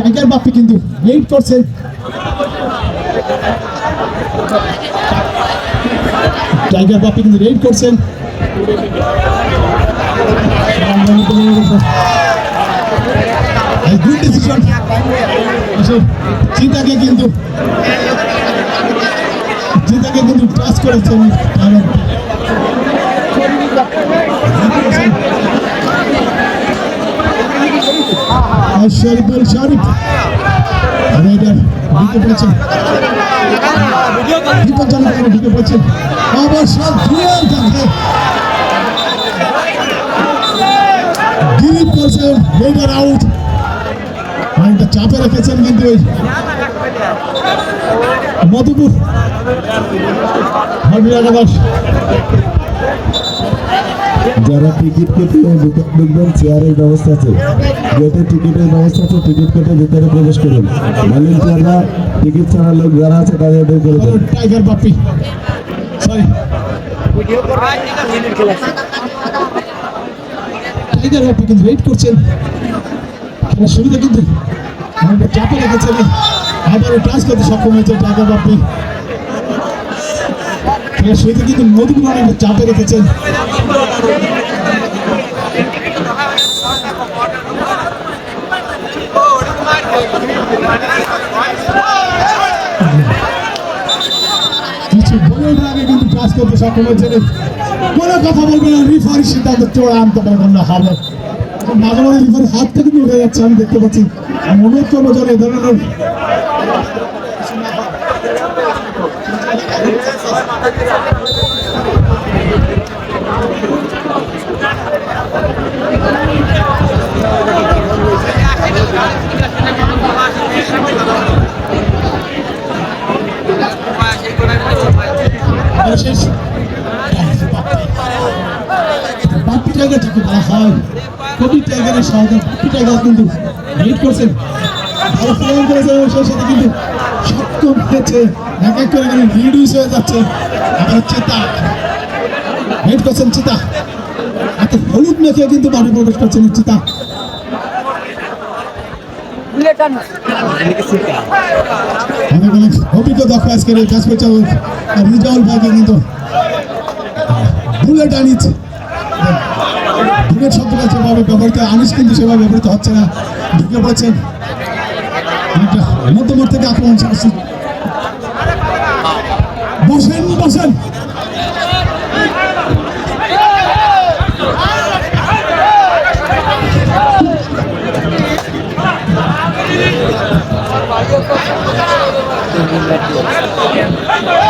Tiger Bapi কিন্তু wait করছেন tiger Bapi কিন্তু রেড করছেন গুড ডিসিশন কিন্তু চিতাকে কিন্তু টাচ করেছেন। শরীফুল শরীফ। রাইডার ঢুকে পড়েছেন বিপজ্জনক করে ঢুকে পড়েছেন অবসর দুয়ার কাছে। গিরিপ করছেন রাইডার আউট অনেকটা চাপে রেখেছেন কিন্তু ওই মধুপুর। হরবির একাদশ যারা টিকিট কেটে ঢুকবেন চেয়ারের ব্যবস্থা আছে। গেটে টিকিটের ব্যবস্থা আছে, টিকিট কেটে ভিতরে প্রবেশ করুন। ভলেন্টিয়াররা টিকিট ছাড়া লোক যারা আছে তাদের বের করে দেন। Tiger Bapi sorry Tiger Bapi কিন্তু ওয়েট করছেন। খেলা শুরুতে কিন্তু। অনেকটা চাপে রেখেছেন আবারও টাচ করতে সক্ষম হয়েছে টাইগার বাপি খেলা শুরুতে কিন্তু মধুপুর অনেকটা চাপে রেখেছেন। কিছু কথা বলবে না রিফারি সিদ্ধান্ত চূড়ান্ত বলবেন না হবে। মাঝে মাঝে রিফারি হাত থেকে উঠে যাচ্ছে, আমি দেখতে পাচ্ছি আমি অনুরোধ করব যেন এ ধরনের। বিশেষ টাইগার যাকে বলা হয়। কবি টাইগারের সহকার বাপ্পি টাইগার কিন্তু লিড করছেন। ভালো ফিল্ম করেছেন এবং সেই সাথে কিন্তু সক্ষম হয়েছে, এক এক করে কিন্তু রিডিউস হয়ে যাচ্ছে। আবার চিতা লিড করছেন চিতা। এত হলুদ মেখে কিন্তু মাঠে প্রবেশ করছেন চিতা। অনেক রিজাউল ভাইকে কিন্তু বুলেট আনিছে বুলেট শব্দটা যেভাবে ব্যবহৃত, আনিস কিন্তু সেভাবে ব্যবহৃত হচ্ছে না। ঢুকে পড়েছেন মধ্যমর থেকে আক্রমণ চালাচ্ছে। বসেন বসেন। কালাই মাছ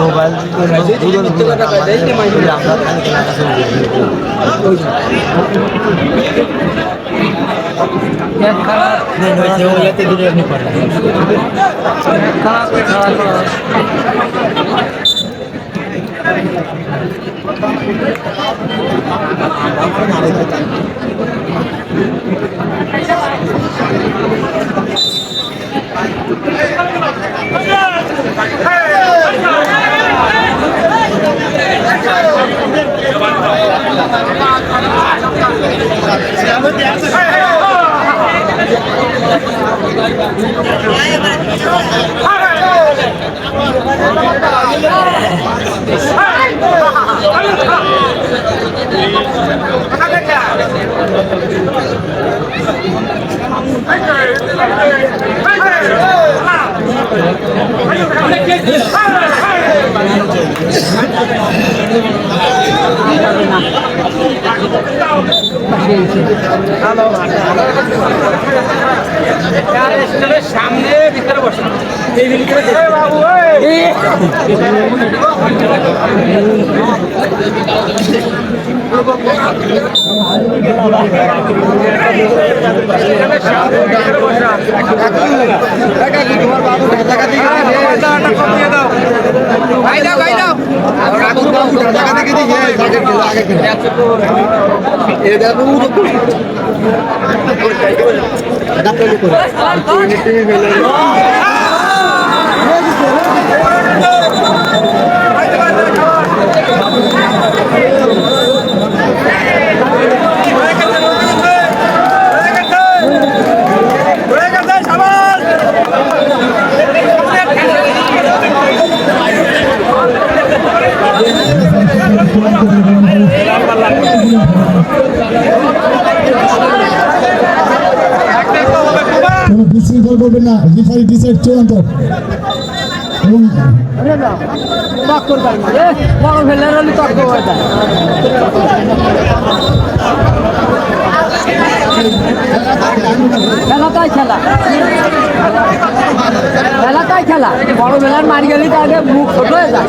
মোবাইল সামনে কোনো বিশৃঙ্খল করবেন না। রিফারি ডিসাইড চূড়ান্ত। খেলা বড় বেলার মারি গেলে তাহলে মুখ ছোট হয়ে যায়।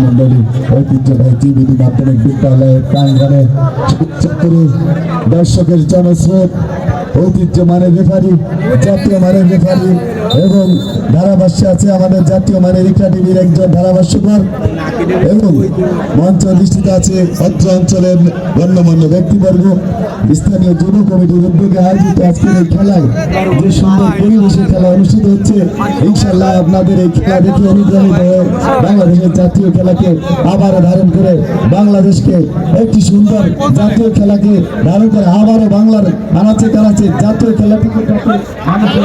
মন্ডলী ঐতিহ্যবাহী টিভিটি মাধ্যমিক বিদ্যালয়ের প্রাঙ্গণে দর্শকের জনস্রোত ঐতিহ্য মানের রেফারি, জাতীয় মানের রেফারি এবং ধারাভাষ্যে আছে আমাদের জাতীয় মানের ইকরা টিভির একজন ধারাভাষ্যকর এবং মঞ্চ অধিষ্ঠিত আছে অত্র অঞ্চলের গণ্যমান্য ব্যক্তিবর্গ। স্থানীয় যুব কমিটির উদ্যোগে আয়োজিত আজকের এই খেলায় যে সুন্দর পরিবেশে খেলা অনুষ্ঠিত হচ্ছে ইনশাল্লাহ আপনাদের এই খেলা দেখে অনুপ্রাণিত হয়ে বাংলাদেশের জাতীয় খেলাকে আবারও ধারণ করে বাংলাদেশকে একটি সুন্দর জাতীয় খেলাকে ধারণ করে আবারও বাংলার আনাচে কানাচে জাতীয় খেলা থেকে মানুষের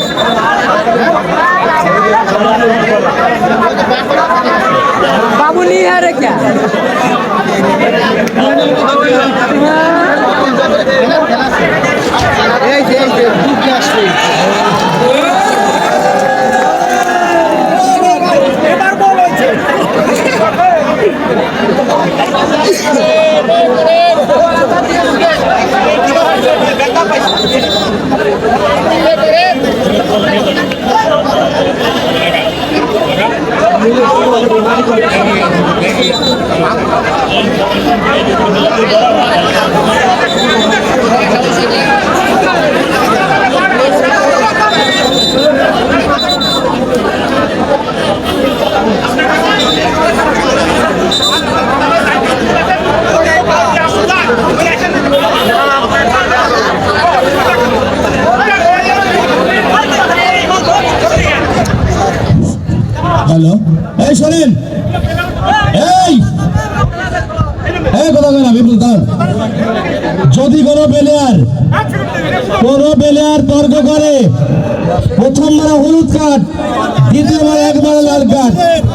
है रे প্লেয়ার তর্ক করে। প্রথমবার হলুদ কার্ড দ্বিতীয়বার একবার লাল কার্ড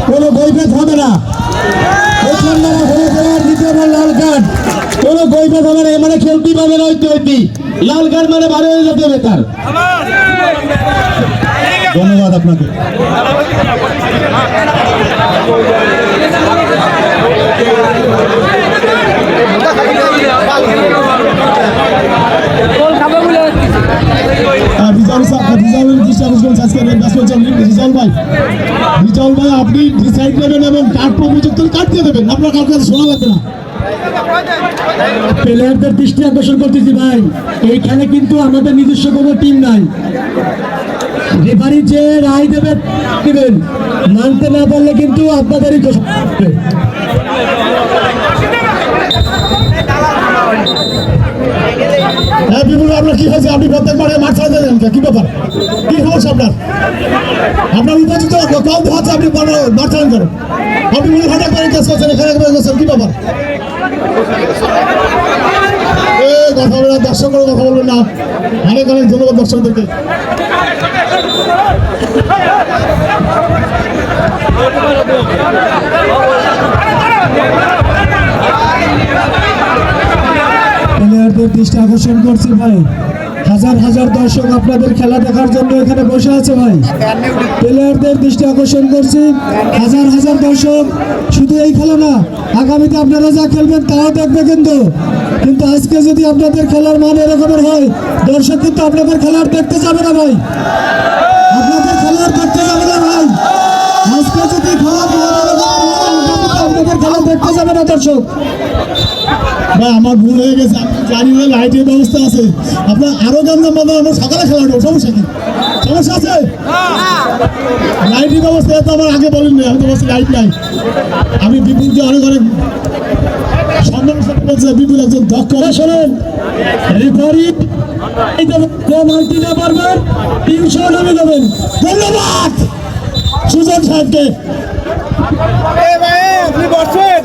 কোনো গৈভেদ হবে না। প্রথমবার হলুদ কার্ড দ্বিতীয়বার লাল কার্ড কোনো গৈভেদ হবে না। মানে খেলতেই পাবে না হইতে হইতে লাল কার্ড মানে বারো হয়ে যেতে হবে তার। ধন্যবাদ আপনাকে গোল খাবে বলে হচ্ছে আহ, আপনি দেবেন। আপনার না। প্লেয়ারদের দৃষ্টি আকর্ষণ করতেছি ভাই। এইখানে কিন্তু আমাদের নিজস্ব কোনো টিম নাই। রেফারি যে রায় দেবে, দিবেন। মানতে না পারলে কিন্তু আপনাদেরই দোষ হবে। হ্যাঁ বিপুল ভাই, আপনার কি হয়েছে? আপনি প্রত্যেক প্রত্যেকবারে মাঠ ছাড়তে দেন কি ব্যাপার? কি সমস্যা আপনার? আপনার উপযুক্ত কল দেওয়া আপনি মাঠ ছাড়েন করেন আপনি মনে হঠাৎ করে কেস করছেন, এখানে কি ব্যাপার? কথা বলবেন না দর্শকের কথা বলবেন না। অনেক অনেক ধন্যবাদ দর্শকদেরকে। প্লেয়ারদের দৃষ্টি আকর্ষণ করছি ভাই। হাজার হাজার দর্শক আপনাদের খেলা দেখার জন্য এখানে বসে আছে ভাই। প্লেয়ারদের দৃষ্টি আকর্ষণ করছি। হাজার হাজার দর্শক শুধু এই খেলা না, আগামীতে আপনারা যা খেলবেন তাও দেখবে কিন্তু। কিন্তু আজকে যদি আপনাদের খেলার মান এরকমের হয়, দর্শক কিন্তু আপনাদের খেলার দেখতে যাবে না ভাই। আপনাদের খেলার দেখতে যাবে না ভাই। আজকে যদি ভালো আপনাদের খেলা দেখতে যাবে না দর্শক। ভাই, আমার ভুল হয়ে গেছে জানি না, লাইটের ব্যবস্থা আছে। আপনার আরও গান নাম্বার আমরা সকালে খেলা উঠবো, সমস্যা কি? সমস্যা আছে? লাইটের ব্যবস্থা তো আমার আগে বলেননি, আমি তো বলছি লাইট নাই। আমি বিপুলকে অনেক অনেক সম্মানের সাথে বলছি বিপুল একজন দক্ষ শোনেন রেফারি মাল্টি না পারবেন তিনশো নামে দেবেন ধন্যবাদ! সুজন সাহেবকে। আপনি বসছেন।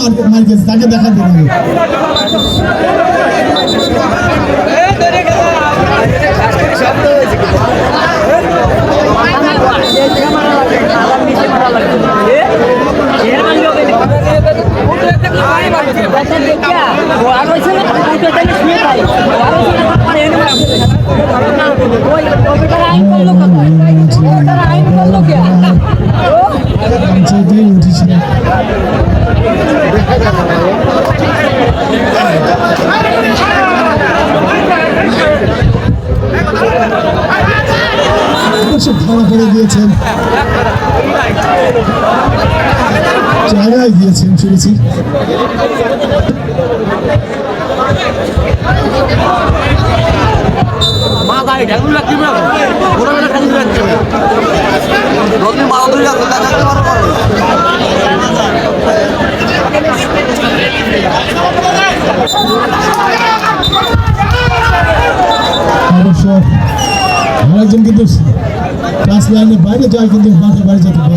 দেন কে মার মার গেছে তাকে দেখা দেন ধরে রাখতে দেখাতে পারো। অবশ্য আরেকজন কিন্তু ক্লাস লাইনের বাইরে যায় কিন্তু মাঠের বাইরে যেতে পারে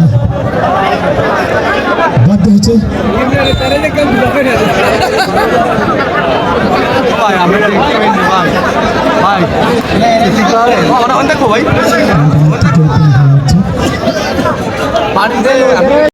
বাধ্য হচ্ছে। ভাই